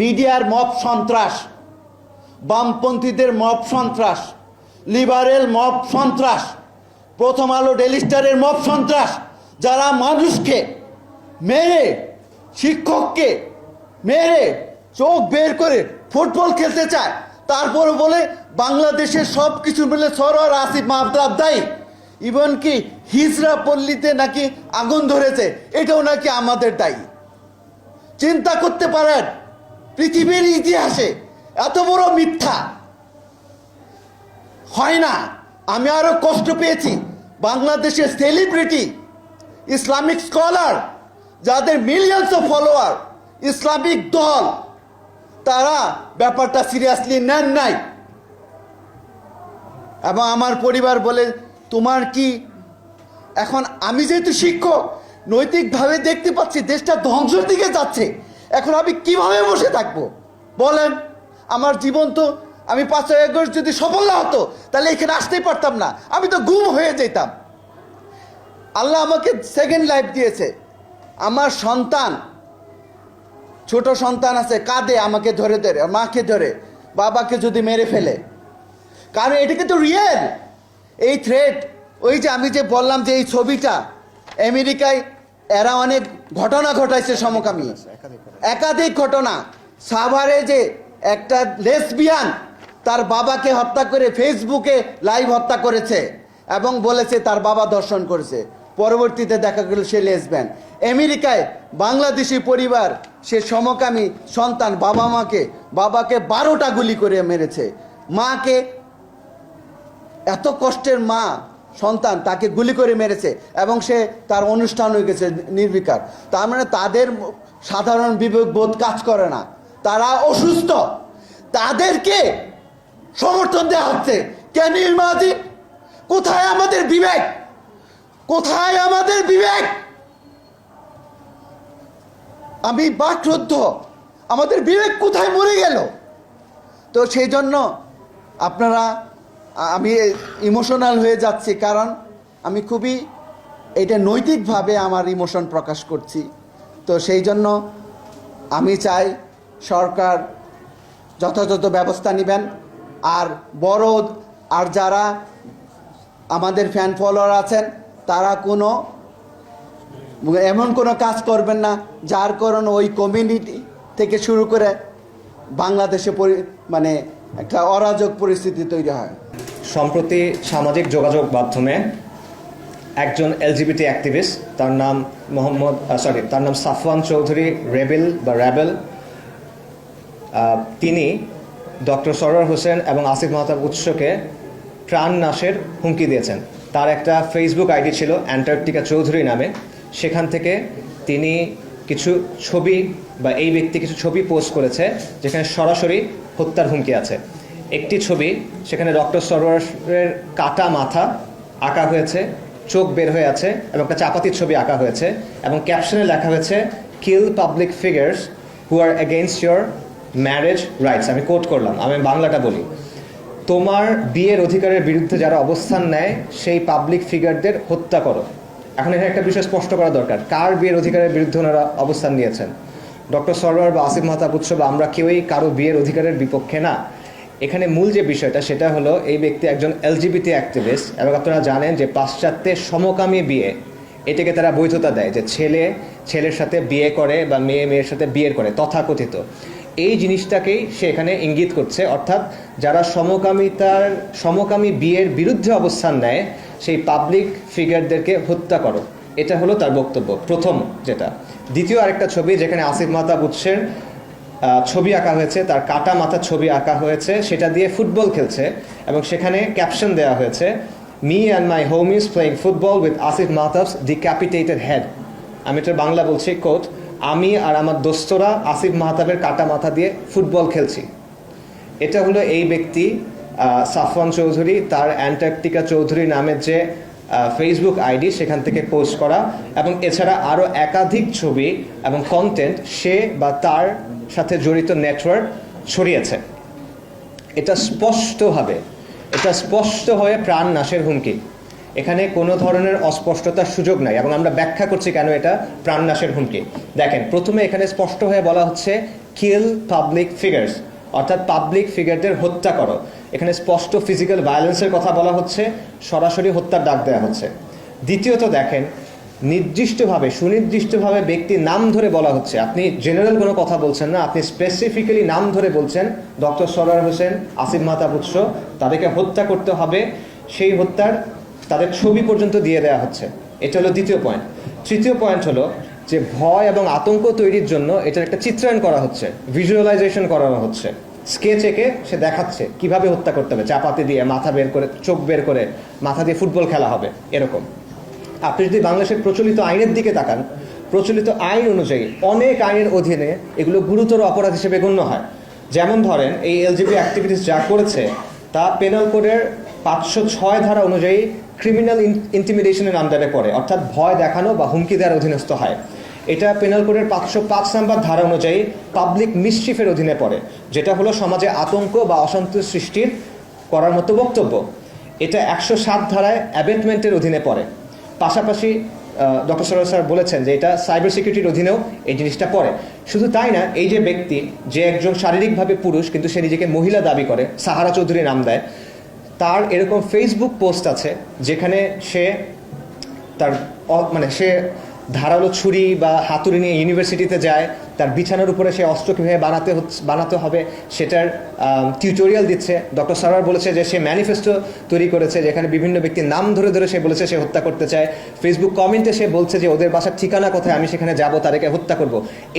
মিডিয়ার মব সন্ত্রাস, বামপন্থীদের মব সন্ত্রাস, লিবারেল মব সন্ত্রাস, প্রথম আলো ডেলিস্টারের মব সন্ত্রাস, যারা মানুষকে মেরে, শিক্ষককে মেরে চোখ বের করে ফুটবল খেলতে চায়, তারপরে বলে বাংলাদেশের সব কিছু মিলে সরোয়ার আসিফ মাহতাব দায়ী ইভেন কি হিজরা পল্লীতে নাকি আগুন ধরেছে, এটাও নাকি আমাদের দায়ী। চিন্তা করতে পারেন পৃথিবীর ইতিহাসে এত বড় মিথ্যা। হয় না, আমি আরও কষ্ট পেয়েছি। বাংলাদেশের সেলিব্রিটি ইসলামিক স্কলার যাদের মিলিয়ন্স অফ ফলোয়ার ইসলামিক দল, তারা ব্যাপারটা সিরিয়াসলি নেন নাই। এবং আমার পরিবার বলে, তোমার কি এখন আমি যেহেতু শিক্ষক, নৈতিকভাবে দেখতে পাচ্ছি, দেশটা ধ্বংসের দিকে যাচ্ছে। এখন আমি কীভাবে বসে থাকব? বলেন, আমার জীবন তো আমি পাঁচই আগস্ট যদি সফল না হতো, তাহলে এখানে আসতেই পারতাম না। আমি তো গুম হয়ে যেতাম। আল্লাহ আমাকে সেকেন্ড লাইফ দিয়েছে। আমার সন্তান, ছোট সন্তান আছে, কাঁদে, আমাকে ধরে ধরে মাকে ধরে, বাবাকে যদি মেরে ফেলে। কারণ এটা কিন্তু রিয়েল এই থ্রেড ওই যে আমি যে বললাম যে এই ছবিটা, আমেরিকায় এরা অনেক ঘটনা ঘটাইছে সমকামী। একাধিক ঘটনা। সাভারে যে একটা লেসবিয়ান তার বাবাকে হত্যা করে ফেসবুকে লাইভ হত্যা করেছে এবং বলেছে তার বাবা দর্শন করেছে। পরবর্তীতে দেখা গেল সে লেসব্যান। আমেরিকায় বাংলাদেশি পরিবার, সে সমকামী সন্তান বাবা মাকে, বাবাকে বারোটা গুলি করে মেরেছে। মাকে, এত কষ্টের মা সন্তান তাকে গুলি করে মেরেছে এবং সে তার অনুষ্ঠান হয়ে গেছে নির্বিকার। তার মানে তাদের সাধারণ বিবেক বোধ কাজ করে না। তারা অসুস্থ। তাদেরকে সমর্থন দেওয়া হচ্ছে। কেন মাঝি কোথায় আমাদের বিবেক? কোথায় আমাদের বিবেক? আমি বাকরুদ্ধ। আমাদের বিবেক কোথায় মরে গেল? তো সেই জন্য আপনারা আমি ইমোশনাল হয়ে যাচ্ছি, কারণ আমি খুবই এটা নৈতিকভাবে আমার ইমোশন প্রকাশ করছি। তো সেই জন্য আমি চাই সরকার যথাযথ ব্যবস্থা নেবেন, আর বড় আর যারা আমাদের ফ্যান ফলোয়ার আছেন, তারা কোনো এমন কোনো কাজ করবেন না, যার কারণে ওই কমিউনিটি থেকে শুরু করে বাংলাদেশে মানে একটা অরাজক পরিস্থিতি তৈরি হয়। সম্প্রতি সামাজিক যোগাযোগ মাধ্যমে একজন এলজিবিটি অ্যাক্টিভিস্ট তার নাম মোহাম্মদ সরি তার নাম সাফওয়ান চৌধুরী, রেবেল বা র্যাবেল তিনি ডক্টর সরোয়ার হোসেন এবং আসিফ মাহতাব উৎসকে প্রাণ নাশের হুমকি দিয়েছেন। তার একটা ফেসবুক আইডি ছিল অ্যান্টার্কটিকা চৌধুরী নামে। সেখান থেকে তিনি কিছু ছবি বা এই ব্যক্তি কিছু ছবি পোস্ট করেছে, যেখানে সরাসরি হত্যার হুমকি আছে। একটি ছবি, সেখানে ডক্টর সরোয়ারের কাটা মাথা আঁকা হয়েছে, চোখ বের হয়ে আছে এবং একটা চাপাতির ছবি আঁকা হয়েছে এবং ক্যাপশনে লেখা হয়েছে kill public figures who are against your marriage rights আমি কোট করলাম, আমি বাংলাটা বলি। তোমার বিয়ের অধিকারের বিরুদ্ধে যারা অবস্থান নেয়, সেই পাবলিক ফিগারদের হত্যা করো। এখন এখানে একটা বিষয় স্পষ্ট করা দরকার, কার বিয়ের অধিকারের বিরুদ্ধে ওনারা অবস্থান নিয়েছেন? ডক্টর সরোয়ার বা আসিফ মাহতাব উৎসব আমরা কেউই কারও বিয়ের অধিকারের বিপক্ষে না। এখানে মূল যে বিষয়টা সেটা হলো এই ব্যক্তি একজন এলজিবিটি অ্যাক্টিভিস্ট এবং আপনারা জানেন যে পাশ্চাত্যে সমকামী বিয়ে, এটাকে তারা বৈধতা দেয় যে ছেলে, ছেলের সাথে বিয়ে করে বা মেয়ে, মেয়ের সাথে বিয়ে করে, তথাকথিত। এই জিনিসটাকেই সে এখানে ইঙ্গিত করছে, অর্থাৎ যারা সমকামিতার, সমকামী বিয়ের বিরুদ্ধে অবস্থান নেয়, সেই পাবলিক ফিগারদেরকে হত্যা করো। এটা হলো তার বক্তব্য, প্রথম যেটা। দ্বিতীয় আরেকটা ছবি যেখানে আসিফ মাহতাব উৎসের ছবি আঁকা হয়েছে, তার কাটা মাথার ছবি আঁকা হয়েছে, সেটা দিয়ে ফুটবল খেলছে এবং সেখানে ক্যাপশন দেওয়া হয়েছে me and my home is playing football with Asif Mahtab's decapitated head আমি এটা বাংলা বলছি কোট আমি আর আমার দোস্তরা আসিফ মাহতাবের কাটা মাথা দিয়ে ফুটবল খেলছি। এটা হলো এই ব্যক্তি সাফওয়ান চৌধুরী, তার অ্যান্টার্কটিকা চৌধুরী নামের যে ফেসবুক আইডি সেখান থেকে পোস্ট করা এবং এছাড়া আরও একাধিক ছবি এবং কন্টেন্ট সে বা তার সাথে জড়িত নেটওয়ার্ক ছড়িয়েছে। এটা স্পষ্টভাবে, এটা স্পষ্ট হয়ে প্রাণ নাশের হুমকি। এখানে কোনো ধরনের অস্পষ্টতার সুযোগ নাই এবং আমরা ব্যাখ্যা করছি কেন এটা প্রাণনাশের হুমকি। দেখেন, প্রথমে এখানে স্পষ্ট হয়ে বলা হচ্ছে কিল পাবলিক ফিগার্স অর্থাৎ পাবলিক ফিগারদের হত্যা করো। এখানে স্পষ্ট ফিজিক্যাল ভায়োলেন্সের কথা বলা হচ্ছে, সরাসরি হত্যার ডাক দেওয়া হচ্ছে। দ্বিতীয়ত দেখেন, নির্দিষ্টভাবে, সুনির্দিষ্টভাবে ব্যক্তির নাম ধরে বলা হচ্ছে। আপনি জেনারেল কোনো কথা বলছেন না, আপনি স্পেসিফিক্যালি নাম ধরে বলছেন ডক্টর সরার হোসেন, আসিফ মাতাপুৎস তাদেরকে হত্যা করতে হবে, সেই হত্যার তাদের ছবি পর্যন্ত দিয়ে দেওয়া হচ্ছে। এটা হলো দ্বিতীয় পয়েন্ট তৃতীয় পয়েন্ট হলো যে ভয় এবং আতঙ্ক তৈরির জন্য এটার একটা চিত্রায়ন করা হচ্ছে ভিজুয়ালাইজেশন করানো হচ্ছে। স্কেচ এঁকে সে দেখাচ্ছে কীভাবে হত্যা করতে হবে। চাপাতি দিয়ে মাথা বের করে, চোখ বের করে মাথা দিয়ে ফুটবল খেলা হবে, এরকম। আপনি যদি বাংলাদেশের প্রচলিত আইনের দিকে তাকান, প্রচলিত আইন অনুযায়ী অনেক আইনের অধীনে এগুলো গুরুতর অপরাধ হিসেবে গণ্য হয়। যেমন ধরেন, এই এলজিবি অ্যাক্টিভিটিস যা করেছে, তা পেনাল কোডের পাঁচশো ছয় ধারা অনুযায়ী ক্রিমিনাল ইন্টিমিডেশনের আন্ডারে পড়ে, অর্থাৎ ভয় দেখানো বা হুমকি দেওয়ার অধীনস্থ হয়। এটা পেনাল কোডের পাঁচশো পাঁচ নাম্বার ধারা অনুযায়ী পাবলিক মিসচিফের অধীনে পড়ে, যেটা হলো সমাজে আতঙ্ক বা অসন্তোষ সৃষ্টির করার মতো বক্তব্য। এটা একশো সাত ধারায় অ্যাবেটমেন্টের অধীনে পড়ে। পাশাপাশি ডক্টর সরোজ স্যার বলেছেন যে এটা সাইবার সিকিউরিটির অধীনেও এই জিনিসটা পড়ে। শুধু তাই না, এই যে ব্যক্তি, যে একজন শারীরিকভাবে পুরুষ, কিন্তু সে নিজেকে মহিলা দাবি করে, সাহারা চৌধুরী নাম দেয়, তার এরকম ফেসবুক পোস্ট আছে, যেখানে সে তার মানে সে ধারালো ছুরি বা হাতুড়ি নিয়ে ইউনিভার্সিটিতে যায়, তার বিছানার উপরে সে অস্ত্র কীভাবে বানাতে হচ্ছে, বানাতে হবে সেটার টিউটোরিয়াল দিচ্ছে। ডক্টর সারার বলেছে যে সে ম্যানিফেস্টো তৈরি করেছে, যেখানে বিভিন্ন ব্যক্তির নাম ধরে ধরে সে বলেছে সে হত্যা করতে চায়। ফেসবুক কমেন্টে সে বলছে যে ওদের বাসার ঠিকানা কোথায়, আমি সেখানে যাব, তাদেরকে হত্যা করব।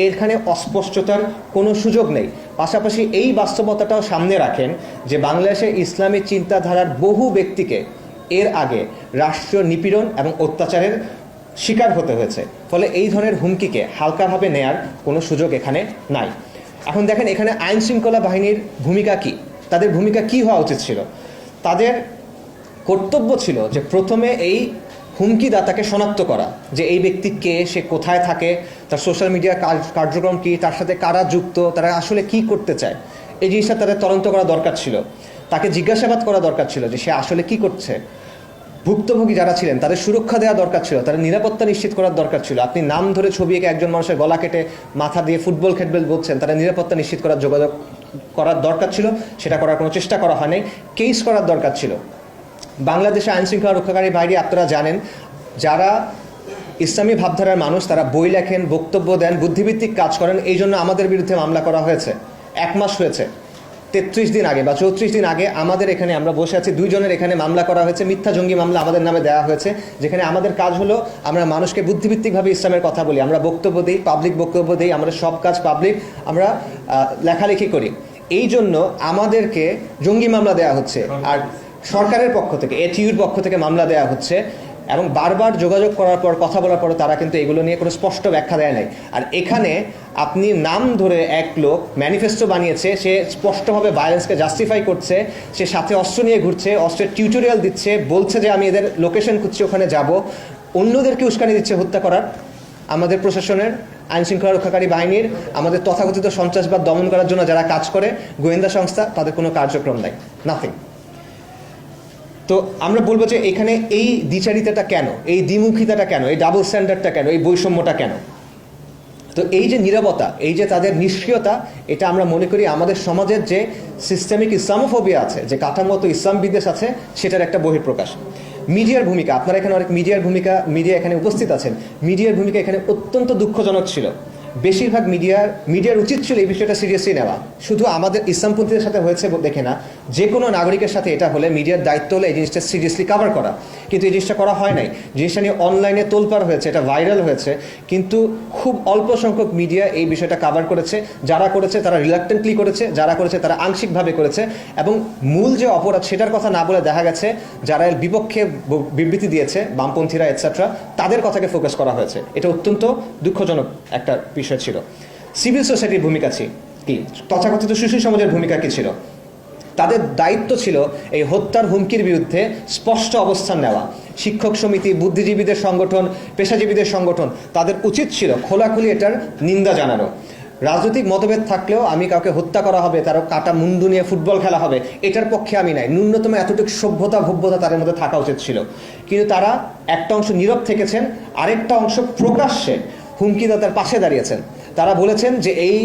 এখানে অস্পষ্টতার কোনো সুযোগ নেই। পাশাপাশি এই বাস্তবতাটাও সামনে রাখেন যে বাংলাদেশে ইসলামী চিন্তাধারার বহু ব্যক্তিকে এর আগে রাষ্ট্রীয় নিপীড়ন এবং অত্যাচারের শিকার হতে হয়েছে। ফলে এই ধরনের হুমকিকে হালকাভাবে নেয়ার কোনো সুযোগ এখানে নাই। এখন দেখেন, এখানে আইন শৃঙ্খলা বাহিনীর ভূমিকা কি? তাদের ভূমিকা কি হওয়া উচিত ছিল? তাদের কর্তব্য ছিল যে প্রথমে এই হুমকিদাতাকে শনাক্ত করা, যে এই ব্যক্তি কে, সে কোথায় থাকে, তার সোশ্যাল মিডিয়া কার্যক্রম কি, তার সাথে কারা যুক্ত, তারা আসলে কি করতে চায়? এই জিনিসটা তাদের তদন্ত করা দরকার ছিল। তাকে জিজ্ঞাসাবাদ করা দরকার ছিল যে সে আসলে কি করছে। ভুক্তভোগী যারা ছিলেন, তাদের সুরক্ষা দেওয়া দরকার ছিল, তাদের নিরাপত্তা নিশ্চিত করার দরকার ছিল। আপনি নাম ধরে ছবি এঁকে একজন মানুষের গলা কেটে মাথা দিয়ে ফুটবল খেলবে বলছেন, তাদের নিরাপত্তা নিশ্চিত করার যোগাযোগ করার দরকার ছিল। সেটা করার কোনো চেষ্টা করা হয়নি, কেস করার দরকার ছিল। বাংলাদেশে আইন শৃঙ্খলা রক্ষাকারী বাইরে আপনারা জানেন, যারা ইসলামী ভাবধারার মানুষ, তারা বই লেখেন, বক্তব্য দেন বুদ্ধিভিত্তিক কাজ করেন, এই জন্য আমাদের বিরুদ্ধে মামলা করা হয়েছে। এক মাস হয়েছে। তেত্রিশ দিন আগে বা চৌত্রিশ দিন আগে আমাদের এখানে আমরা বসে আছি, দুইজনের এখানে মামলা করা হয়েছে, মিথ্যা জঙ্গি মামলা আমাদের নামে দেওয়া হয়েছে, যেখানে আমাদের কাজ হলো আমরা মানুষকে বুদ্ধিভিত্তিকভাবে ইসলামের কথা বলি, আমরা বক্তব্য দিই পাবলিক বক্তব্য দিই, আমরা সব কাজ পাবলিক আমরা লেখালেখি করি। এই জন্য আমাদেরকে জঙ্গি মামলা দেওয়া হচ্ছে, আর সরকারের পক্ষ থেকে এটিউর পক্ষ থেকে মামলা দেওয়া হচ্ছে এবং বারবার যোগাযোগ করার পর, কথা বলার পর তারা কিন্তু এগুলো নিয়ে কোনো স্পষ্ট ব্যাখ্যা দেয় নাই। আর এখানে আপনি নাম ধরে এক লোক ম্যানিফেস্টো বানিয়েছে, সে স্পষ্টভাবে ভায়োলেন্সকে জাস্টিফাই করছে, সে সাথে অস্ত্র নিয়ে ঘুরছে, অস্ত্রের টিউটোরিয়াল দিচ্ছে, বলছে যে আমি এদের লোকেশন খুঁজছি, ওখানে যাব। অন্যদেরকে উস্কানি দিচ্ছে হত্যা করার। আমাদের প্রশাসনের আইন শৃঙ্খলা রক্ষাকারী বাহিনীর, আমাদের তথাকথিত সন্ত্রাসবাদ দমন করার জন্য যারা কাজ করে, গোয়েন্দা সংস্থা, তাদের কোনো কার্যক্রম নাই। নাথিং তো আমরা বলব যে এখানে এই দ্বিচারিতাটা কেন? এই দ্বিমুখিতাটা কেন? এই ডাবল স্ট্যান্ডার্ডটা কেন? এই বৈষম্যটা কেন? তো এই যে নিরবতা, এই যে তাদের নিষ্ক্রিয়তা, এটা আমরা মনে করি আমাদের সমাজের যে সিস্টেমিক ইসলামোফোবিয়া আছে, যে কাঠামোগত ইসলাম বিদ্বেষ আছে, সেটার একটা বহিঃপ্রকাশ। মিডিয়ার ভূমিকা, আপনারা এখানে অনেক মিডিয়ার ভূমিকা, মিডিয়া এখানে উপস্থিত আছেন। মিডিয়ার ভূমিকা এখানে অত্যন্ত দুঃখজনক ছিল। বেশিরভাগ মিডিয়ার মিডিয়ার উচিত ছিল এই বিষয়টা সিরিয়াসলি নেওয়া। শুধু আমাদের ইসলামপন্থীদের সাথে হয়েছে দেখে না যে কোনো নাগরিকের সাথে এটা হলে মিডিয়ার দায়িত্ব হলে এই জিনিসটা সিরিয়াসলি কভার করা। কিন্তু এই জিনিসটা করা হয় নাই। জিনিসটা নিয়ে অনলাইনে তোলপাড় হয়েছে, এটা ভাইরাল হয়েছে। কিন্তু খুব অল্প সংখ্যক মিডিয়া এই বিষয়টা কভার করেছে। যারা করেছে, তারা রিলাক্টেন্টলি করেছে। যারা করেছে, তারা আংশিকভাবে করেছে। এবং মূল যে অপরাধ, সেটার কথা না বলে দেখা গেছে, যারা এর বিপক্ষে বিবৃতি দিয়েছে, বামপন্থীরা এটসেট্রা তাদের কথাকে ফোকাস করা হয়েছে। এটা অত্যন্ত দুঃখজনক একটা বিষয় ছিল। সিভিল সোসাইটির ভূমিকা কি? তথাকথিত শিশু সমাজের ভূমিকা কি ছিল? তাদের দায়িত্ব ছিল এই হত্যার হুমকির বিরুদ্ধে স্পষ্ট অবস্থান নেওয়া। শিক্ষক সমিতি, বুদ্ধিজীবীদের সংগঠন, পেশাজীবীদের সংগঠন, তাদের উচিত ছিল খোলাখুলি এটার নিন্দা জানানো। রাজনৈতিক মতভেদ থাকলেও আমি কাউকে হত্যা করা হবে, তারও কাটা মুন্ডু নিয়ে ফুটবল খেলা হবে, এটার পক্ষে আমি নাই। ন্যূনতম এতটুকু সভ্যতা, ভব্যতা তাদের মধ্যে থাকা উচিত ছিল। কিন্তু তারা একটা অংশ নীরব থেকেছেন, আরেকটা অংশ প্রকাশ্যে হুমকিদাতার পাশে দাঁড়িয়েছেন। তারা বলেছেন যে এই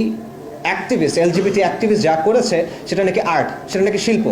অ্যাক্টিভিস্ট এলজিবিটি অ্যাক্টিভিস্ট যা করেছে সেটা নাকি আর্ট সেটা নাকি শিল্প।